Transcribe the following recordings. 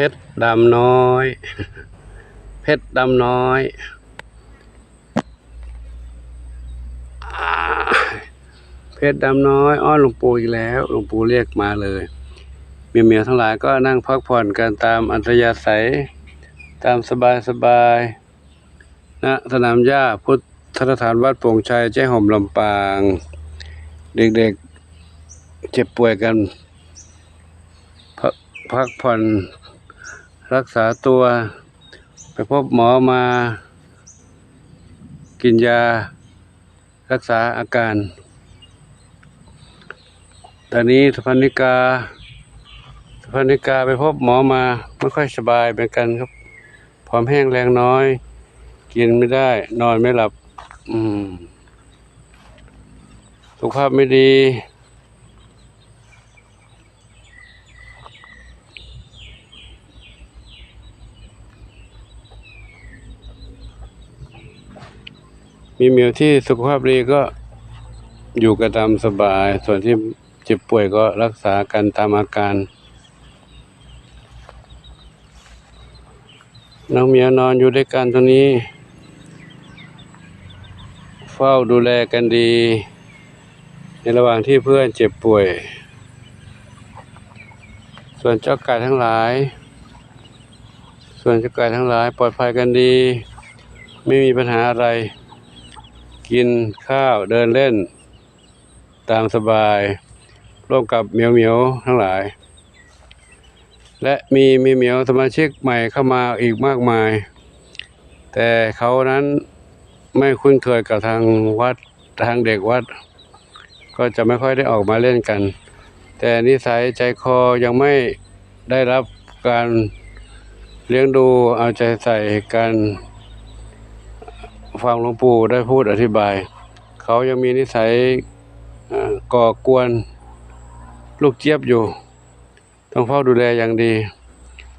เพชรดำน้อย เพชรดำน้อยอเพชรดำน้อย อ้อนหลวงปู่อีกแล้วหลวงปู่เรียกมาเลยเมียเมียๆทั้งหลายก็นั่งพักผ่อนกันตามอัธยาศัย ตามสบายสบายๆณสนามหญ้าพุทธสถานวัดโป่งชัยแจ้ห่มลำปาง เด็กๆเจ็บป่วยกันพพักผ่อน รักษาตัวไปพบหมอมา กินยา รักษาอาการ ตอนนี้สุพรรณิกาสุพรรณิกาไปพบหมอมาไม่ค่อยสบายเหมือนกันครับผอมแห้งแรงน้อย กินไม่ได้ นอนไม่หลับ อืมสุขภาพไม่ดี มีเหมียวที่สุขภาพดีก็อยู่กันตามสบาย ส่วนที่เจ็บป่วยก็รักษากันตามอาการ น้องเหมียวนอนอยู่ด้วยกันตรงนี้ เฝ้าดูแลกันดี ในระหว่างที่เพื่อนเจ็บป่วย ส่วนเจ้าไก่ทั้งหลาย ส่วนเจ้าไก่ทั้งหลายปลอดภัยกันดี ไม่มีปัญหาอะไร กินข้าวเดินเล่น ตามสบาย ร่วมกับเหมียวเหมียวทั้งหลาย และมีมีเหมียวสมาชิกใหม่เข้ามาอีกมากมาย แต่เขานั้นไม่คุ้นเคยกับทางวัดทางเด็กวัด ก็จะไม่ค่อยได้ออกมาเล่นกัน แต่นิสัยใจคอยังไม่ได้รับการเลี้ยงดูเอาใจใส่กัน ฟังหลวงปู่ได้พูดอธิบาย เขายังมีนิสัยก่อกวนลูกเจี๊ยบอยู่ ต้องเฝ้าดูแลอย่างดี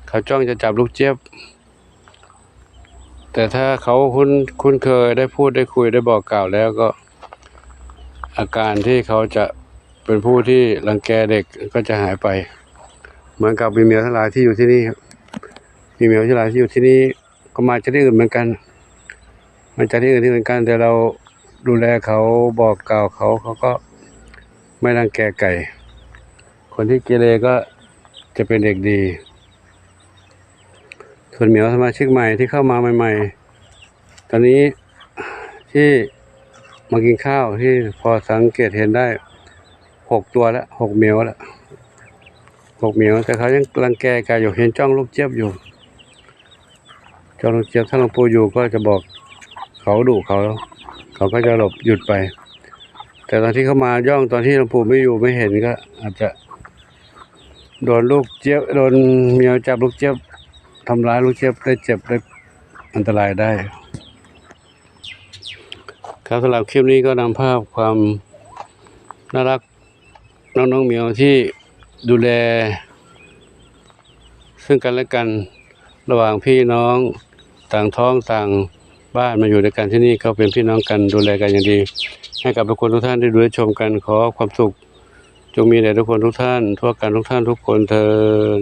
เขาจ้องจะจับลูกเจี๊ยบ แต่ถ้าเขาคุ้นคุ้นเคยได้พูดได้คุยได้บอกกล่าวแล้วก็ อาการที่เขาจะเป็นผู้ที่รังแกเด็กก็จะหายไป เหมือนกับมีเมียทั้งหลายที่อยู่ที่นี่มีเมียทั้งหลายที่อยู่ที่นี่ก็มาจากที่อื่นเหมือนกัน มันจะที่อื่นที่เหมือนกันแต่เราดูแลเขาบอกกล่าวเขาเขาก็ไม่รังแกไก่ คนที่เกเรก็จะเป็นเด็กดี ส่วนเหมียวสมาชิกใหม่ที่เข้ามาใหม่ ๆ ตอนนี้ที่มากินข้าวที่พอสังเกตเห็นได้หกตัวแล้วหกเหมียวแล้วหกเหมียวแต่เขายังรังแกไก่อยู่เห็นจ้องลูกเจี๊ยบอยู่จ้องลูกเจี๊ยบถ้าหลวงปู่อยู่ก็จะบอก เขาดุเขาเขาก็จะหลบหยุดไป แต่ตอนที่เขามาย่องตอนที่หลวงปู่ไม่อยู่ไม่เห็นก็ อาจจะ โดนลูกเจี๊ยบโดนเมียวจับลูกเจี๊ยบทำร้ายลูกเจี๊ยบได้เจ็บได้อันตรายได้ ครับสำหรับคลิปนี้ก็นำภาพความน่ารักน้องๆเมียวที่ดูแล ซึ่งกันและกันระหว่างพี่น้องต่างท้องต่าง บ้านมาอยู่ด้วยกันที่นี่ก็เป็นพี่น้องกันดูแลกันอย่างดี ให้กับทุกคนทุกท่านได้ดูได้ชมกันขอความสุข จงมีแด่ทุกคนทุกท่านทั่วกันทุกท่านทุกคนเทิน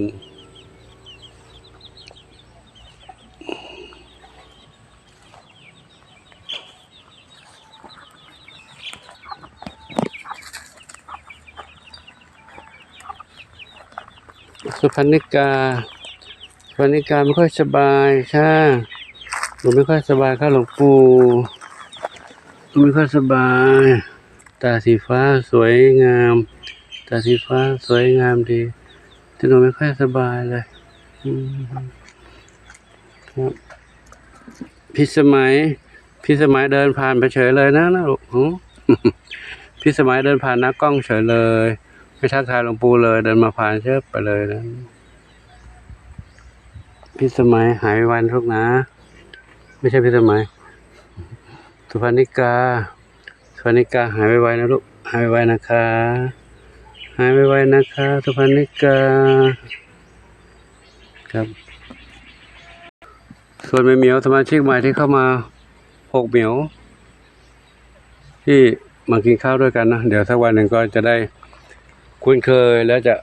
สุพรรณิกาสุพรรณิกาไม่ค่อยสบายค่ หนูไม่ค่อยสบายค่ะหลวงปู่หนูไม่ค่อยสบาย ตาสีฟ้าสวยงาม ตาสีฟ้าสวยงามดีแต่หนูไม่ค่อยสบายเลยครับพี่สมัยพี่สมัยเดินผ่านไปเฉยเลยนะนะลูกพี่สมัยเดินผ่านน้ากล้องเฉยเลยไม่ทักทายหลวงปู่เลย เดินมาผ่านเชิบไปเลยนะพี่สมัยหายวันทุกนะ ไม่ใช่พี่สมัยสุพรรณิกาสุพรรณิกาหายไวๆนะลูกหายไวๆนะคะ หายไวๆนะคะสุพรรณิกา ครับส่วนแม่เหมียวสมาชิกใหม่ที่เข้ามาหกเหมียว ที่มากินข้าวด้วยกันนะ เดี๋ยวสักวันหนึ่งก็จะได้คุ้นเคยแล้วจะ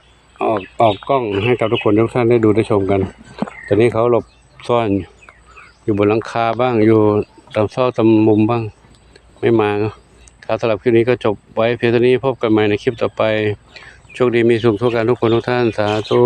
ออกออกกล้องให้กับทุกคนทุกท่านได้ดูได้ชมกัน ตอนนี้เขาหลบซ่อน อยู่บนหลังคาบ้างอยู่ตามซอกตามมุมบ้างไม่มาเนาะครับสำหรับคลิปนี้ก็จบไว้เพียงเท่านี้พบกันใหม่ในคลิปต่อไปโชคดีมีสุขทุกการทุกคนทุกท่านสาธุ